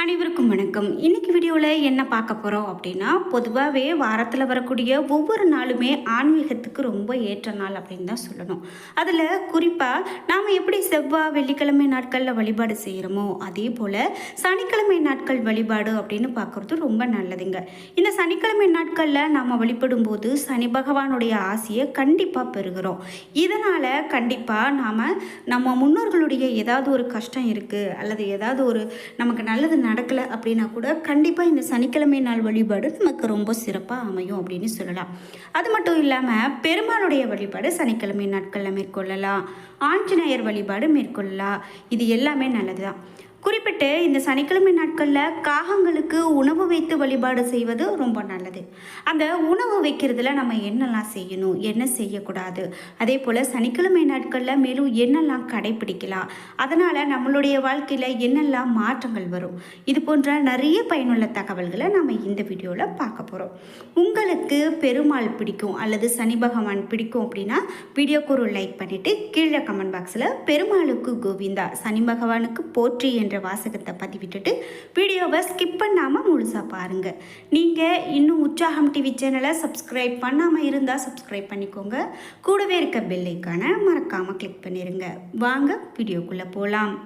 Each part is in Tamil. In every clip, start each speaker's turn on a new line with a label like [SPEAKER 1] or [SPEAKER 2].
[SPEAKER 1] அனைவருக்கும் வணக்கம். இன்னைக்கு வீடியோவில் என்ன பார்க்க போகிறோம் அப்படின்னா பொதுவாகவே வாரத்தில் வரக்கூடிய ஒவ்வொரு நாளுமே ஆன்மீகத்துக்கு ரொம்ப ஏற்ற நாள் அப்படின்னு தான் சொல்லணும். அதில் குறிப்பாக நாம் எப்படி செவ்வாய் வெள்ளிக்கிழமை நாட்களில் வழிபாடு செய்கிறோமோ அதே போல் சனிக்கிழமை நாட்கள் வழிபாடு அப்படின்னு பார்க்குறது ரொம்ப நல்லதுங்க. இந்த சனிக்கிழமை நாட்களில் நாம் வழிபடும் போது சனி பகவானுடைய ஆசையை கண்டிப்பாக பெறுகிறோம். இதனால் கண்டிப்பாக நாம் நம்ம முன்னோர்களுடைய ஏதாவது ஒரு கஷ்டம் இருக்குது அல்லது ஏதாவது ஒரு நமக்கு நல்லது நடக்கலை அப்படின்னா கூட கண்டிப்பாக இந்த சனிக்கிழமை நாள் வழிபாடு நமக்கு ரொம்ப சிறப்பாக அமையும் அப்படின்னு சொல்லலாம். அது மட்டும் இல்லாமல் பெருமாளுடைய வழிபாடு சனிக்கிழமை நாட்களில் மேற்கொள்ளலாம். ஆஞ்சநேயர் வழிபாடு மேற்கொள்ளலாம். இது எல்லாமே நல்லது தான் குறிப்பிட்டு இந்த சனிக்கிழமை நாட்களில் காகங்களுக்கு உணவு வைத்து வழிபாடு செய்வது ரொம்ப நல்லது. அந்த உணவு வைக்கிறதுல நம்ம என்னெல்லாம் செய்யணும் என்ன செய்யக்கூடாது? அதே போல் சனிக்கிழமை நாட்களில் மேலும் என்னெல்லாம் கடைப்பிடிக்கலாம்? அதனால் நம்மளுடைய வாழ்க்கையில் என்னெல்லாம் மாற்றங்கள் வரும்? இது போன்ற நிறைய பயனுள்ள தகவல்களை நம்ம இந்த வீடியோவில் பார்க்க போகிறோம் உங்களுக்கு பெருமாள் பிடிக்கும் அல்லது சனி பகவான் பிடிக்கும் அப்படின்னா வீடியோக்கு ஒரு லைக் பண்ணிவிட்டு கீழே கமெண்ட் பாக்ஸில் பெருமாளுக்கு கோவிந்தா சனி பகவானுக்கு போற்றி என்ற வாசகத்தை பதிவிட்டுட்டு வீடியோவை ஸ்கிப் பண்ணாமல் முழுசாக பாருங்கள் நீங்கள் இன்னும் உற்சாகம் டிவி சேனலை சப்ஸ்கிரைப் பண்ணாமல் இருந்தால் சப்ஸ்கிரைப் பண்ணிக்கோங்க. கூடவே இருக்க பெல்லைக்கான மறக்காமல் கிளிக் பண்ணிடுங்க வாங்க வீடியோக்குள்ளே போகலாம்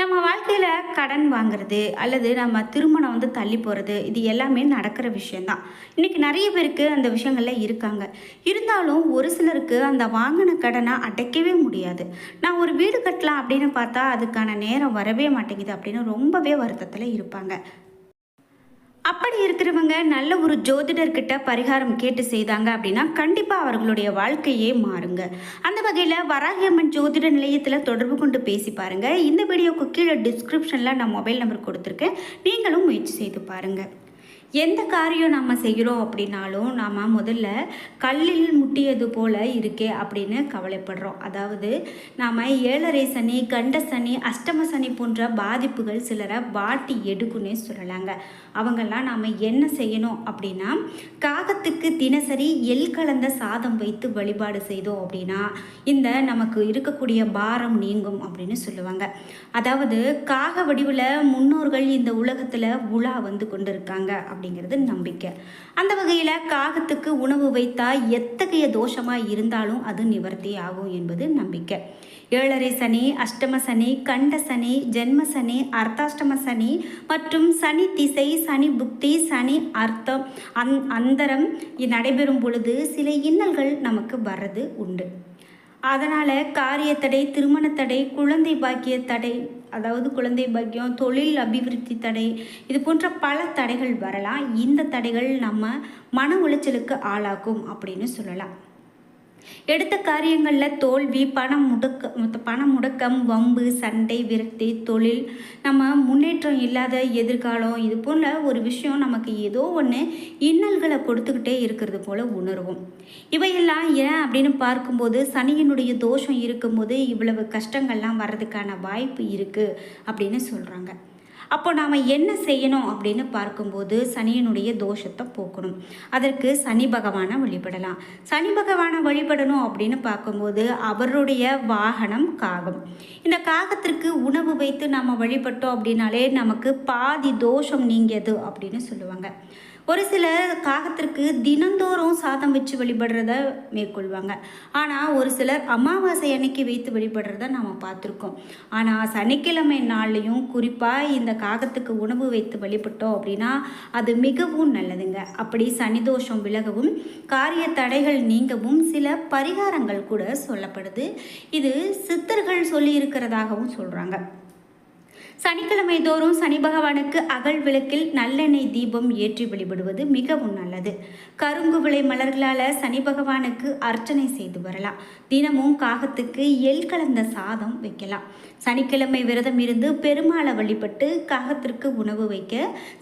[SPEAKER 1] நம்ம வாழ்க்கையில் கடன் வாங்குறது அல்லது நம்ம திருமணம் வந்து தள்ளி போகிறது இது எல்லாமே நடக்கிற விஷயந்தான் இன்றைக்கி நிறைய பேருக்கு அந்த விஷயங்கள்ல இருக்காங்க. இருந்தாலும் ஒரு சிலருக்கு அந்த வாங்கின கடனை அடைக்கவே முடியாது. நான் ஒரு வீடு கட்டலாம் அப்படின்னு பார்த்தா அதுக்கான நேரம் வரவே மாட்டேங்குது அப்படின்னு ரொம்பவே வருத்தத்தில் இருப்பாங்க. அப்படி இருக்கிறவங்க நல்ல ஒரு ஜோதிடர்கிட்ட பரிகாரம் கேட்டு செய்தாங்க அப்படின்னா கண்டிப்பாக அவர்களுடைய வாழ்க்கையே மாறுங்க. அந்த வகையில் வராகியம்மன் ஜோதிட நிலையத்தில் தொடர்பு கொண்டு பேசி பாருங்கள் இந்த வீடியோக்கு கீழே டிஸ்கிரிப்ஷனில் நான் மொபைல் நம்பர் கொடுத்துருக்கேன். நீங்களும் முயற்சி செய்து பாருங்கள் எந்த காரியம் நம்ம செய்கிறோம் அப்படின்னாலும் நாம் முதல்ல கல்லில் முட்டியது போல இருக்கே அப்படின்னு கவலைப்படுறோம். அதாவது நாம் ஏழரை சனி கண்ட சனி அஷ்டம சனி போன்ற பாதிப்புகள் சிலரை வாட்டி எடுக்குன்னே சொல்லலாங்க. அவங்கெல்லாம் நாம் என்ன செய்யணும் அப்படின்னா காகத்துக்கு தினசரி எள் கலந்த சாதம் வைத்து வழிபாடு செய்தோம் அப்படின்னா இந்த நமக்கு இருக்கக்கூடிய பாரம் நீங்கும் அப்படின்னு சொல்லுவாங்க. அதாவது காக வடிவில் முன்னோர்கள் இந்த உலகத்தில் உலா வந்து கொண்டு இருக்காங்க அப்படிங்கிறது நம்பிக்கை. அந்த வகையில் காகத்துக்கு உணவு வைத்தா எத்தகைய தோஷமாக இருந்தாலும் அது நிவர்த்தி ஆகும் என்பது நம்பிக்கை. ஏழரை சனி அஷ்டம சனி கண்ட சனி ஜென்ம சனி அர்த்தாஷ்டம சனி மற்றும் சனி திசை சனி புக்தி சனி அர்த்தம் அந் அந்தரம் நடைபெறும் பொழுது சில இன்னல்கள் நமக்கு வர்றது உண்டு. அதனால் காரியத்தடை திருமணத்தடை குழந்தை பாக்கிய தடை அதாவது குழந்தை பாக்கியம் தொழில் அபிவிருத்தி தடை இது போன்ற பல தடைகள் வரலாம். இந்த தடைகள் நம்ம மன உளைச்சலுக்கு ஆளாகும் அப்படின்னு சொல்லலாம். எடுத்த காரியங்களில் தோல்வி பணம் முடக்க பணம் முடக்கம் வம்பு சண்டை விரக்தி தொழில் நம்ம முன்னேற்றம் இல்லாத எதிர்காலம் இது போல் ஒரு விஷயம் நமக்கு ஏதோ ஒன்று இன்னல்களை கொடுத்துக்கிட்டே இருக்கிறது போல் உணர்வோம். இவையெல்லாம் ஏன் அப்படின்னு பார்க்கும்போது சனியினுடைய தோஷம் இருக்கும்போது இவ்வளவு கஷ்டங்கள்லாம் வர்றதுக்கான வாய்ப்பு இருக்குது அப்படின்னு சொல்கிறாங்க அப்போ நாம் என்ன செய்யணும் அப்படின்னு பார்க்கும்போது சனியினுடைய தோஷத்தை போக்கணும். அதற்கு சனி பகவானை வழிபடலாம். சனி பகவானை வழிபடணும் அப்படின்னு பார்க்கும்போது அவருடைய வாகனம் காகம். இந்த காகத்திற்கு உணவு வைத்து நம்ம வழிபட்டோம் அப்படின்னாலே நமக்கு பாதி தோஷம் நீங்கியது அப்படின்னு சொல்லுவாங்க. ஒரு சிலர் காகத்திற்கு தினந்தோறும் சாதம் வச்சு வழிபடுறத மேற்கொள்வாங்க. ஆனால் ஒரு சிலர் அமாவாசை அன்னைக்கு வைத்து வழிபடுறத நம்ம பார்த்துருக்கோம். ஆனால் சனிக்கிழமை நாள்லையும் குறிப்பாக இந்த காகத்துக்கு உணவு வைத்து வழிபட்டோம் அப்படின்னா அது மிகவும் நல்லதுங்க. அப்படி சனிதோஷம் விலகவும் காரிய தடைகள் நீங்கவும் சில பரிகாரங்கள் கூட சொல்லப்படுது. இது சித்தர்கள் சொல்லி இருக்கிறதாகவும் சொல்கிறாங்க சனிக்கிழமை தோறும் சனி பகவானுக்கு அகல் விளக்கில் நல்லெண்ணெய் தீபம் ஏற்றி வழிபடுவது மிகவும் நல்லது. கருங்கு விளை மலர்களால் சனி பகவானுக்கு அர்ச்சனை செய்து வரலாம். தினமும் காகத்துக்கு எள் கலந்த சாதம் வைக்கலாம். சனிக்கிழமை விரதம் இருந்து பெருமாளை வழிபட்டு காகத்திற்கு உணவு வைக்க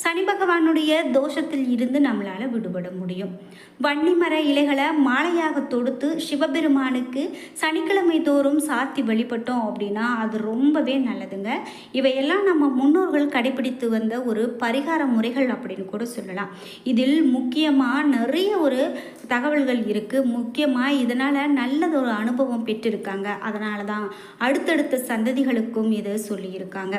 [SPEAKER 1] சனி பகவானுடைய தோஷத்தில் இருந்து நம்மளால் விடுபட முடியும். வன்னிமர இலைகளை மாலையாக தொடுத்து சிவபெருமானுக்கு சனிக்கிழமை தோறும் சாத்தி வழிபட்டோம் அப்படின்னா அது ரொம்பவே நல்லதுங்க. இவையெல்லாம் நம்ம முன்னோர்கள் கடைபிடித்து வந்த ஒரு பரிகார முறைகள் அப்படின்னு கூட சொல்லலாம். இதில் முக்கியமாக நிறைய ஒரு தகவல்கள் இருக்குது முக்கியமாக இதனால் நல்லதொரு அனுபவம் பெற்றிருக்காங்க. அதனால தான் அடுத்தடுத்த சந்ததிகளுக்கும் இதை சொல்லியிருக்காங்க.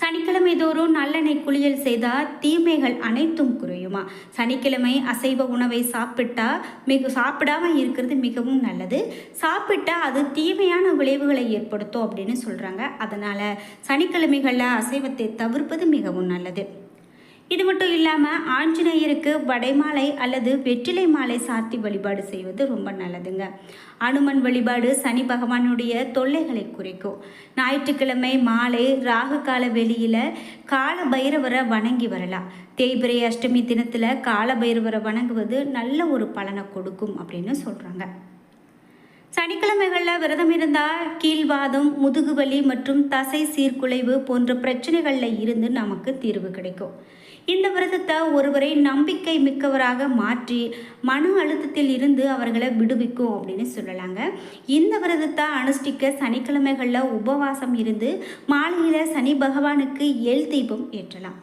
[SPEAKER 1] சனிக்கிழமை தோறும் நல்லெண்ணெய் குளியல் செய்தால் தீமைகள் அனைத்தும் குறையுமா? சனிக்கிழமை அசைவ உணவை சாப்பிட்டா மிக சாப்பிடாம இருக்கிறது மிகவும் நல்லது. சாப்பிட்டா அது தீமையான விளைவுகளை ஏற்படுத்தும் அப்படின்னு சொல்கிறாங்க அதனால் சனிக்கிழமைகளில் அசைவத்தை தவிர்ப்பது மிகவும் நல்லது. இது மட்டும் இல்லாமல் ஆஞ்சநேயருக்கு வடைமாலை அல்லது வெற்றிலை மாலை சாத்தி வழிபாடு செய்வது ரொம்ப நல்லதுங்க. அனுமன் வழிபாடு சனி பகவானுடைய தொல்லைகளை குறைக்கும். ஞாயிற்றுக்கிழமை மாலை ராகு கால வெளியில் கால பைரவரை வணங்கி வரலாம். தேய்பிரை அஷ்டமி தினத்தில் கால பைரவரை வணங்குவது நல்ல ஒரு பலனை கொடுக்கும் அப்படின்னு சொல்கிறாங்க சனிக்கிழமைகளில் விரதம் இருந்தால் கீழ்வாதம் முதுகுவலி மற்றும் தசை சீர்குலைவு போன்ற பிரச்சனைகளில் இருந்து நமக்கு தீர்வு கிடைக்கும். இந்த விரதத்தை ஒருவரை நம்பிக்கை மிக்கவராக மாற்றி மன அழுத்தத்தில் இருந்து அவர்களை விடுவிக்கும் அப்படின்னு சொல்லலாங்க. இந்த விரதத்தை அனுஷ்டிக்க சனிக்கிழமைகளில் உபவாசம் இருந்து மாலையில் சனி பகவானுக்கு எல் தீபம் ஏற்றலாம்.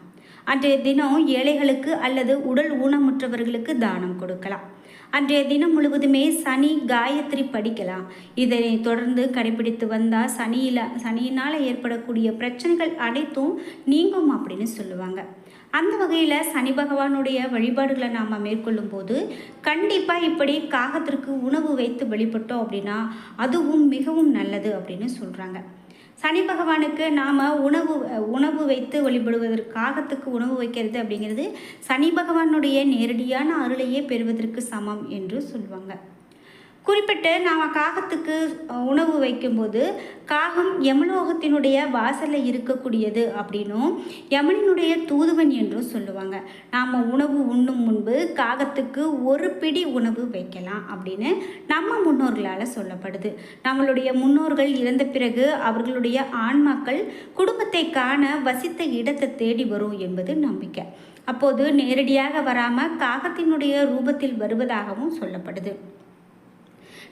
[SPEAKER 1] அன்றைய தினம் ஏழைகளுக்கு அல்லது உடல் ஊனமுற்றவர்களுக்கு தானம் கொடுக்கலாம். அன்றைய தினம் முழுவதுமே சனி காயத்ரி படிக்கலாம். இதனை தொடர்ந்து கடைபிடித்து வந்தால் சனியில் சனியினால் ஏற்படக்கூடிய பிரச்சனைகள் அனைத்தும் நீங்கும் அப்படின்னு சொல்லுவாங்க. அந்த வகையில் சனி பகவானுடைய வழிபாடுகளை நாம் மேற்கொள்ளும் போது கண்டிப்பாக இப்படி காகத்திற்கு உணவு வைத்து வழிபட்டோம் அப்படின்னா அதுவும் மிகவும் நல்லது அப்படின்னு சொல்கிறாங்க சனி பகவானுக்கு நாம் உணவு உணவு வைத்து வழிபடுவதற்கு காகத்துக்கு உணவு வைக்கிறது அப்படிங்கிறது சனி பகவானுடைய நேரடியான அருளையே பெறுவதற்கு சமம் என்று சொல்லுவாங்க குறிப்பிட்டு நாம் காகத்துக்கு உணவு வைக்கும்போது காகம் யமலோகத்தினுடைய வாசலில் இருக்கக்கூடியது அப்படின்னும் யமனினுடைய தூதுவன் என்றும் சொல்லுவாங்க. நாம் உணவு உண்ணும் முன்பு காகத்துக்கு ஒரு பிடி உணவு வைக்கலாம் அப்படின்னு நம்ம முன்னோர்களால் சொல்லப்படுது. நம்மளுடைய முன்னோர்கள் இறந்த பிறகு அவர்களுடைய ஆன்மாக்கள் குடும்பத்தை காண வசித்த இடத்தை தேடி வரும் என்பது நம்பிக்கை. அப்போது நேரடியாக வராமல் காகத்தினுடைய ரூபத்தில் வருவதாகவும் சொல்லப்படுது.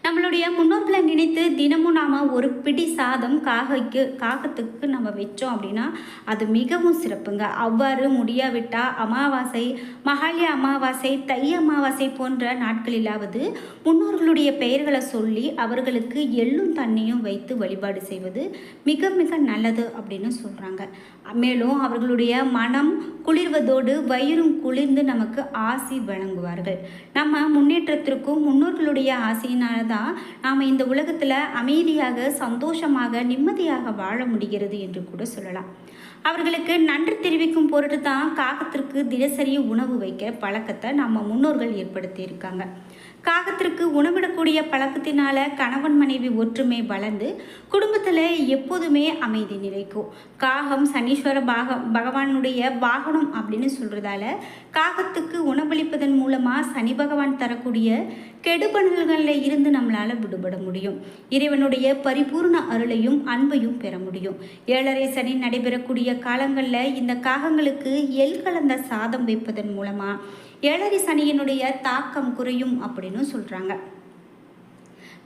[SPEAKER 1] நம்மளுடைய முன்னோர்களை நினைத்து தினமும் நாம் ஒரு பிடி சாதம் காகைக்கு காகத்துக்கு நம்ம வச்சோம் அப்படின்னா அது மிகவும் சிறப்புங்க. அவ்வாறு முடியாவிட்டால் அமாவாசை மகாலய அமாவாசை தை அமாவாசை போன்ற நாட்களிலாவது முன்னோர்களுடைய பெயர்களை சொல்லி அவர்களுக்கு எள்ளும் தண்ணியும் வைத்து வழிபாடு செய்வது மிக மிக நல்லது அப்படின்னு சொல்கிறாங்க மேலும் அவர்களுடைய மனம் குளிர்வதோடு வயிறும் குளிர்ந்து நமக்கு ஆசி வழங்குவார்கள். நம்ம முன்னேற்றத்திற்கும் முன்னோர்களுடைய ஆசையினால மட்டும்தான் நாம் இந்த உலகத்தில் அமைதியாக சந்தோஷமாக நிம்மதியாக வாழ முடிகிறது என்று கூட சொல்லலாம். அவர்களுக்கு நன்றி தெரிவிக்கும் பொருட்டு தான் காகத்திற்கு தினசரி உணவு வைக்க பழக்கத்தை நம்ம முன்னோர்கள் ஏற்படுத்தி இருக்காங்க காகத்திற்கு உணவிடக்கூடிய பழக்கத்தினால கணவன் மனைவி ஒற்றுமை வளர்ந்து குடும்பத்தில் எப்போதுமே அமைதி நிலைக்கும். காகம் சனீஸ்வர பாக பகவானுடைய வாகனம் அப்படின்னு சொல்கிறதால காகத்துக்கு உணவளிப்பதன் மூலமாக சனி பகவான் தரக்கூடிய கெடுபணல்களில் இருந்து நம்மளால் விடுபட முடியும். இறைவனுடைய பரிபூர்ண அருளையும் அன்பையும் பெற முடியும். ஏழரை சனி நடைபெறக்கூடிய காலங்களில் இந்த காகங்களுக்கு எல் கலந்த சாதம் வைப்பதன் மூலமாக ஏழரை சனியினுடைய தாக்கம் குறையும் அப்படின்னு சொல்கிறாங்க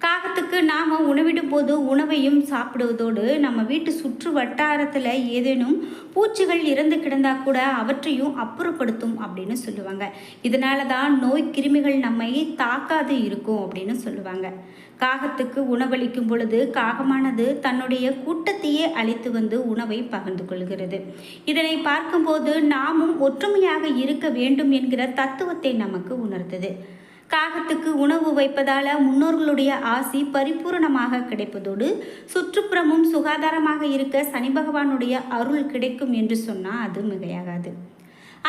[SPEAKER 1] காகத்துக்கு நாம் உணவிடும் போது உணவையும் சாப்பிடுவதோடு நம்ம வீட்டு சுற்று வட்டாரத்தில் ஏதேனும் பூச்சிகள் இறந்து கிடந்தால் கூட அவற்றையும் அப்புறப்படுத்தும் அப்படின்னு சொல்லுவாங்க. இதனால தான் நோய் கிருமிகள் நம்மை தாக்காது இருக்கும் அப்படின்னு சொல்லுவாங்க. காகத்துக்கு உணவளிக்கும் பொழுது காகமானது தன்னுடைய கூட்டத்தையே அழைத்து வந்து உணவை பகிர்ந்து கொள்கிறது. இதனை பார்க்கும்போது நாமும் ஒற்றுமையாக இருக்க வேண்டும் என்கிற தத்துவத்தை நமக்கு உணர்த்தது காகத்துக்கு உணவு வைப்பதால் முன்னோர்களுடைய ஆசி பரிபூரணமாக கிடைப்பதோடு சுற்றுப்புறமும் சுகாதாரமாக இருக்க சனி பகவானுடைய அருள் கிடைக்கும் என்று சொன்னால் அது மிகையாகாது.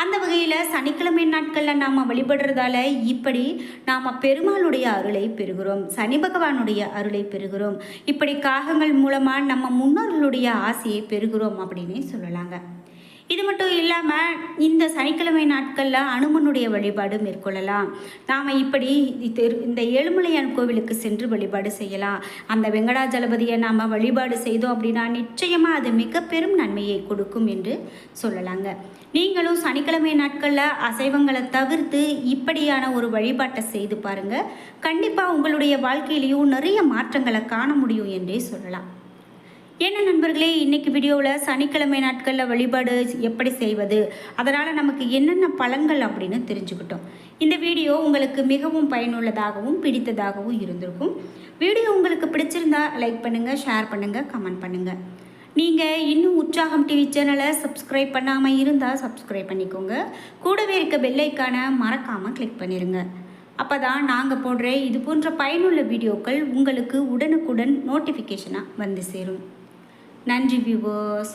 [SPEAKER 1] அந்த வகையில் சனிக்கிழமை நாட்களில் நாம் வழிபடுறதால இப்படி நாம் பெருமாளுடைய அருளை பெறுகிறோம் சனி பகவானுடைய அருளை பெறுகிறோம். இப்படி காகங்கள் மூலமாக நம்ம முன்னோர்களுடைய ஆசையை பெறுகிறோம் அப்படின்னே சொல்லலாங்க. இது மட்டும் இல்லாமல் இந்த சனிக்கிழமை நாட்களில் அனுமனுடைய வழிபாடு மேற்கொள்ளலாம். நாம் இப்படி இந்த ஏழுமலையான் கோவிலுக்கு சென்று வழிபாடு செய்யலாம். அந்த வெங்கடாஜலபதியை நாம் வழிபாடு செய்தோம் அப்படின்னா நிச்சயமாக அது மிக பெரும் நன்மையை கொடுக்கும் என்று சொல்லலாங்க. நீங்களும் சனிக்கிழமை நாட்களில் அசைவங்களை தவிர்த்து இப்படியான ஒரு வழிபாட்டை செய்து பாருங்கள் கண்டிப்பாக உங்களுடைய வாழ்க்கையிலையும் நிறைய மாற்றங்களை காண முடியும் என்றே சொல்லலாம். என்ன நண்பர்களே இன்றைக்கி வீடியோவில் சனிக்கிழமை நாட்களில் வழிபாடு எப்படி செய்வது? அதனால் நமக்கு என்னென்ன பலன்கள் அப்படின்னு தெரிஞ்சுக்கிட்டோம். இந்த வீடியோ உங்களுக்கு மிகவும் பயனுள்ளதாகவும் பிடித்ததாகவும் இருந்திருக்கும். வீடியோ உங்களுக்கு பிடிச்சிருந்தா லைக் பண்ணுங்கள் ஷேர் பண்ணுங்கள் கமெண்ட் பண்ணுங்கள் நீங்கள் இன்னும் உற்சாகம் டிவி சேனலை சப்ஸ்கிரைப் பண்ணாமல் இருந்தால் சப்ஸ்கிரைப் பண்ணிக்கோங்க. கூடவே இருக்க பெல்லைக்கான மறக்காமல் கிளிக் பண்ணிடுங்க அப்போ தான் நாங்கள் போடுற இது போன்ற பயனுள்ள வீடியோக்கள் உங்களுக்கு உடனுக்குடன் நோட்டிஃபிகேஷனாக வந்து சேரும். நன்றி வியூவர்ஸ்